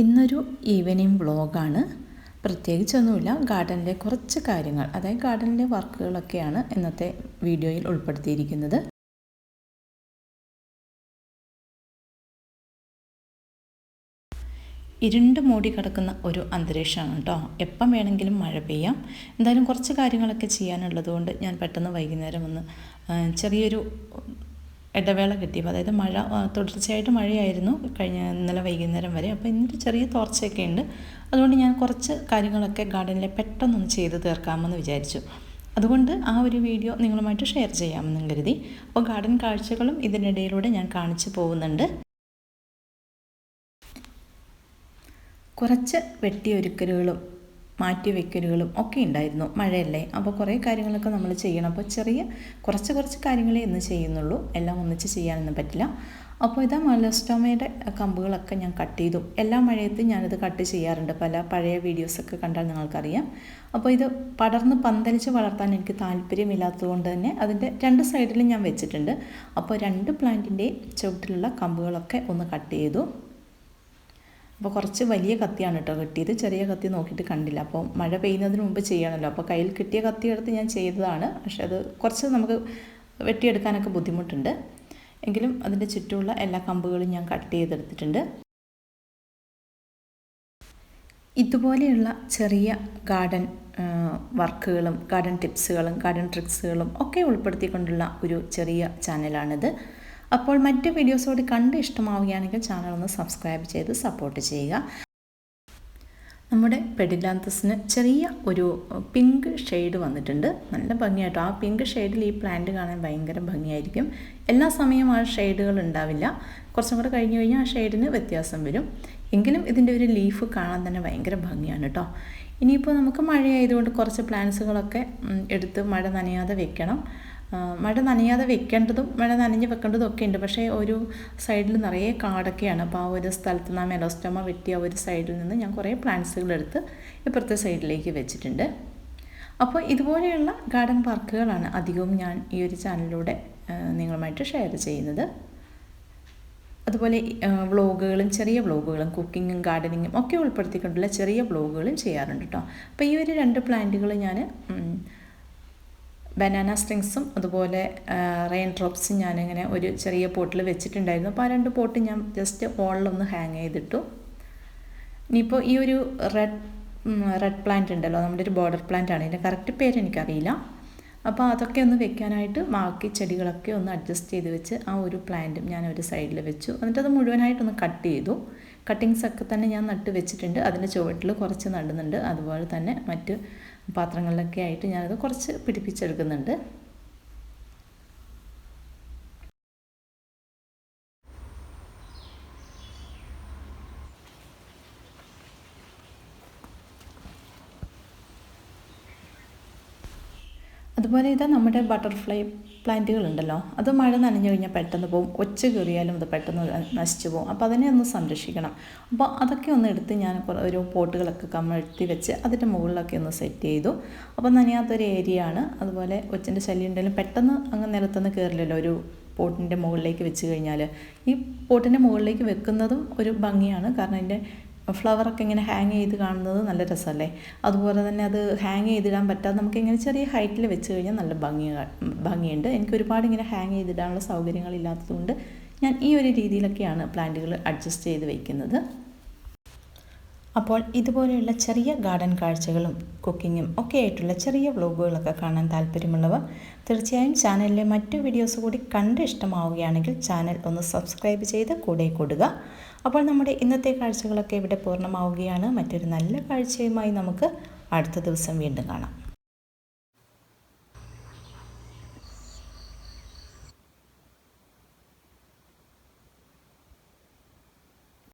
ഇന്നൊരു ഈവനിങ് വ്ളോഗാണ് പ്രത്യേകിച്ചൊന്നുമില്ല ഗാർഡനിലെ കുറച്ച് കാര്യങ്ങൾ അതായത് ഗാർഡനിലെ വർക്കുകളൊക്കെയാണ് ഇന്നത്തെ വീഡിയോയിൽ ഉൾപ്പെടുത്തിയിരിക്കുന്നത്. ഇരുണ്ട് മൂടി കിടക്കുന്ന ഒരു അന്തരീക്ഷമാണ് കേട്ടോ. എപ്പം വേണമെങ്കിലും മഴ പെയ്യാം. എന്തായാലും കുറച്ച് കാര്യങ്ങളൊക്കെ ചെയ്യാനുള്ളതുകൊണ്ട് ഞാൻ പെട്ടെന്ന് വൈകുന്നേരം ഒന്ന് ചെറിയൊരു ഇടവേള കിട്ടിയപ്പോൾ അതായത് മഴ തുടർച്ചയായിട്ട് മഴയായിരുന്നു കഴിഞ്ഞ ഇന്നലെ വൈകുന്നേരം വരെ. അപ്പോൾ ഇന്നൊരു ചെറിയ തോർച്ചയൊക്കെ ഉണ്ട്. അതുകൊണ്ട് ഞാൻ കുറച്ച് കാര്യങ്ങളൊക്കെ ഗാർഡനിലെ പെട്ടെന്നൊന്ന് ചെയ്ത് തീർക്കാമെന്ന് വിചാരിച്ചു. അതുകൊണ്ട് ആ ഒരു വീഡിയോ നിങ്ങളുമായിട്ട് ഷെയർ ചെയ്യാമെന്നും കരുതി. അപ്പോൾ ഗാർഡൻ കാഴ്ചകളും ഇതിനിടയിലൂടെ ഞാൻ കാണിച്ചു പോകുന്നുണ്ട്. കുറച്ച് വെട്ടിയൊരുക്കലുകളും മാറ്റി വെക്കലുകളും ഒക്കെ ഉണ്ടായിരുന്നു. മഴയല്ലേ? അപ്പോൾ കുറേ കാര്യങ്ങളൊക്കെ നമ്മൾ ചെയ്യണം. അപ്പോൾ ചെറിയ കുറച്ച് കുറച്ച് കാര്യങ്ങളെ ഇന്ന് ചെയ്യുന്നുള്ളൂ. എല്ലാം ഒന്നിച്ച് ചെയ്യാനൊന്നും പറ്റില്ല. അപ്പോൾ ഇതാ മലസ്റ്റോമയുടെ കമ്പുകളൊക്കെ ഞാൻ കട്ട് ചെയ്തു. എല്ലാ മഴയത്തും ഞാനിത് കട്ട് ചെയ്യാറുണ്ട്. പല പഴയ വീഡിയോസൊക്കെ കണ്ടാൽ നിങ്ങൾക്കറിയാം. അപ്പോൾ ഇത് പടർന്ന് പന്തലിച്ച് വളർത്താൻ എനിക്ക് താല്പര്യമില്ലാത്തതുകൊണ്ട് തന്നെ അതിന്റെ രണ്ട് സൈഡിലും ഞാൻ വെച്ചിട്ടുണ്ട്. അപ്പോൾ രണ്ട് പ്ലാന്റിന്റെയും ചുവട്ടിലുള്ള കമ്പുകളൊക്കെ ഒന്ന് കട്ട് ചെയ്തു. അപ്പോൾ കുറച്ച് വലിയ കത്തിയാണ് കേട്ടോ കിട്ടിയത് ചെറിയ കത്തി നോക്കിയിട്ട് കണ്ടില്ല. അപ്പോൾ മഴ പെയ്യുന്നതിന് മുമ്പ് ചെയ്യണമല്ലോ അപ്പോൾ കയ്യിൽ കിട്ടിയ കത്തി എടുത്ത് ഞാൻ ചെയ്തതാണ്. പക്ഷെ അത് കുറച്ച് നമുക്ക് വെട്ടിയെടുക്കാനൊക്കെ ബുദ്ധിമുട്ടുണ്ട്. എങ്കിലും അതിന്റെ ചുറ്റുമുള്ള എല്ലാ കമ്പുകളും ഞാൻ കട്ട് ചെയ്തെടുത്തിട്ടുണ്ട്. ഇതുപോലെയുള്ള ചെറിയ ഗാർഡൻ വർക്കുകളും ഗാർഡൻ ടിപ്സുകളും ഗാർഡൻ ട്രിക്സുകളും ഒക്കെ ഉൾപ്പെടുത്തിക്കൊണ്ടുള്ള ഒരു ചെറിയ ചാനലാണിത്. അപ്പോൾ മറ്റ് വീഡിയോസോട് കണ്ട് ഇഷ്ടമാവുകയാണെങ്കിൽ ചാനൽ ഒന്ന് സബ്സ്ക്രൈബ് ചെയ്ത് സപ്പോർട്ട് ചെയ്യുക. നമ്മുടെ പെഡിലാന്തസിന് ചെറിയ ഒരു പിങ്ക് ഷെയ്ഡ് വന്നിട്ടുണ്ട്. നല്ല ഭംഗിയായിട്ടോ ആ പിങ്ക് ഷെയ്ഡിൽ ഈ പ്ലാന്റ് കാണാൻ ഭയങ്കര ഭംഗിയായിരിക്കും. എല്ലാ സമയവും ആ ഷെയ്ഡുകൾ ഉണ്ടാവില്ല. കുറച്ചും കൂടെ കഴിഞ്ഞ് കഴിഞ്ഞാൽ ആ ഷെയ്ഡിന് വ്യത്യാസം വരും. എങ്കിലും ഇതിന്റെ ഒരു ലീഫ് കാണാൻ തന്നെ ഭയങ്കര ഭംഗിയാണ് കേട്ടോ ഇനിയിപ്പോൾ നമുക്ക് മഴയായതുകൊണ്ട് കുറച്ച് പ്ലാന്റ്സുകളൊക്കെ എടുത്ത് മഴ നനയാതെ വെക്കണം. മഴ നനയാതെ വെക്കേണ്ടതും മഴ നനഞ്ഞ് വെക്കേണ്ടതും ഒക്കെ ഉണ്ട്. പക്ഷേ ഒരു സൈഡിൽ നിറയെ കാടൊക്കെയാണ്. അപ്പോൾ ആ ഒരു സ്ഥലത്ത് നിന്ന് ആ മെലോസ്റ്റോമ വെട്ടി ആ ഒരു സൈഡിൽ നിന്ന് ഞാൻ കുറേ പ്ലാന്റ്സുകൾ എടുത്ത് ഇപ്പുറത്തെ സൈഡിലേക്ക് വെച്ചിട്ടുണ്ട്. അപ്പോൾ ഇതുപോലെയുള്ള ഗാർഡൻ പാർക്കുകളാണ് അധികവും ഞാൻ ഈ ഒരു ചാനലിലൂടെ നിങ്ങളുമായിട്ട് ഷെയർ ചെയ്യുന്നത്. അതുപോലെ വ്ളോഗുകളും ചെറിയ വ്ളോഗുകളും കുക്കിങ്ങും ഗാർഡനിങ്ങും ഒക്കെ ഉൾപ്പെടുത്തിക്കൊണ്ടുള്ള ചെറിയ വ്ളോഗുകളും ചെയ്യാറുണ്ട് കേട്ടോ. അപ്പോൾ ഈ ഒരു രണ്ട് പ്ലാന്റുകൾ ഞാൻ ബനാന സ്ട്രിങ്സും അതുപോലെ റെയിൻ ഡ്രോപ്സും ഞാനിങ്ങനെ ഒരു ചെറിയ പോട്ടിൽ വെച്ചിട്ടുണ്ടായിരുന്നു. അപ്പോൾ ആ രണ്ട് പോട്ട് ഞാൻ ജസ്റ്റ് ഓളിലൊന്ന് ഹാങ് ചെയ്തിട്ടു. ഇനിയിപ്പോൾ ഈ ഒരു റെഡ് റെഡ് പ്ലാന്റ് ഉണ്ടല്ലോ നമ്മുടെ ഒരു ബോർഡർ പ്ലാന്റ് ആണ്. ഇതിന്റെ കറക്റ്റ് പേര് എനിക്കറിയില്ല. അപ്പോൾ അതൊക്കെ ഒന്ന് വെക്കാനായിട്ട് ബാക്കി ചെടികളൊക്കെ ഒന്ന് അഡ്ജസ്റ്റ് ചെയ്ത് വെച്ച് ആ ഒരു പ്ലാന്റും ഞാൻ ഒരു സൈഡിൽ വെച്ചു. എന്നിട്ട് അത് മുഴുവനായിട്ടൊന്ന് കട്ട് ചെയ്തു. കട്ടിങ്സ് ഒക്കെ തന്നെ ഞാൻ നട്ട് വെച്ചിട്ടുണ്ട്. അതിന്റെ ചുവട്ടിൽ കുറച്ച് നടുന്നുണ്ട്. അതുപോലെ തന്നെ മറ്റ് പാത്രങ്ങളിലൊക്കെ ആയിട്ട് ഞാനത് കുറച്ച് പിടിപ്പിച്ചെടുക്കുന്നുണ്ട്. അതുപോലെ ഇതാ നമ്മുടെ ബട്ടർഫ്ലൈ പ്ലാന്റുകൾ ഉണ്ടല്ലോ അത് മഴ നനഞ്ഞു കഴിഞ്ഞാൽ പെട്ടെന്ന് പോകും ഒച്ച കയറിയാലും അത് പെട്ടെന്ന് നശിച്ചു പോകും അപ്പോൾ അതിനെ ഒന്ന് സംരക്ഷിക്കണം. അപ്പോൾ അതൊക്കെ ഒന്ന് എടുത്ത് ഞാൻ ഒരു പോട്ടുകളൊക്കെ കമഴ്ത്തി വെച്ച് അതിന്റെ മുകളിലൊക്കെ ഒന്ന് സെറ്റ് ചെയ്തു. അപ്പോൾ നനയാത്തൊരു ഏരിയ ആണ്. അതുപോലെ ഒച്ചന്റെ ശല്യം ഉണ്ടെങ്കിലും പെട്ടെന്ന് അങ്ങ് നിലത്തുനിന്ന് കയറില്ലല്ലോ ഒരു പോട്ടിന്റെ മുകളിലേക്ക് വെച്ച് കഴിഞ്ഞാൽ ഈ പോട്ടിന്റെ മുകളിലേക്ക് വെക്കുന്നതും ഒരു ഭംഗിയാണ്. കാരണം അതിന്റെ ഫ്ലവറൊക്കെ ഇങ്ങനെ ഹാങ് ചെയ്ത് കാണുന്നത് നല്ല രസമല്ലേ? അതുപോലെ തന്നെ അത് ഹാങ് ചെയ്തിടാൻ പറ്റാതെ നമുക്ക് ഇങ്ങനെ ചെറിയ ഹൈറ്റിൽ വെച്ച് കഴിഞ്ഞാൽ നല്ല ഭംഗി ഭംഗിയുണ്ട്. എനിക്ക് ഒരുപാട് ഇങ്ങനെ ഹാങ് ചെയ്തിടാനുള്ള സൗകര്യങ്ങളില്ലാത്തതുകൊണ്ട് ഞാൻ ഈ ഒരു രീതിയിലൊക്കെയാണ് പ്ലാന്റുകൾ അഡ്ജസ്റ്റ് ചെയ്ത് വയ്ക്കുന്നത് അപ്പോൾ ഇതുപോലെയുള്ള ചെറിയ ഗാർഡൻ കാഴ്ചകളും കുക്കിങ്ങും ഒക്കെ ആയിട്ടുള്ള ചെറിയ വ്ലോഗുകളൊക്കെ കാണാൻ താല്പര്യമുള്ളവർ തീർച്ചയായും ചാനലിലെ മറ്റു വീഡിയോസ് കൂടി കണ്ട് ഇഷ്ടമാവുകയാണെങ്കിൽ ചാനൽ ഒന്ന് സബ്സ്ക്രൈബ് ചെയ്ത് കൂടെ കൊടുക. അപ്പോൾ നമ്മുടെ ഇന്നത്തെ കാഴ്ചകളൊക്കെ ഇവിടെ പൂർണമാവുകയാണ്. മറ്റൊരു നല്ല കാഴ്ചയുമായി നമുക്ക് അടുത്ത ദിവസം വീണ്ടും കാണാം.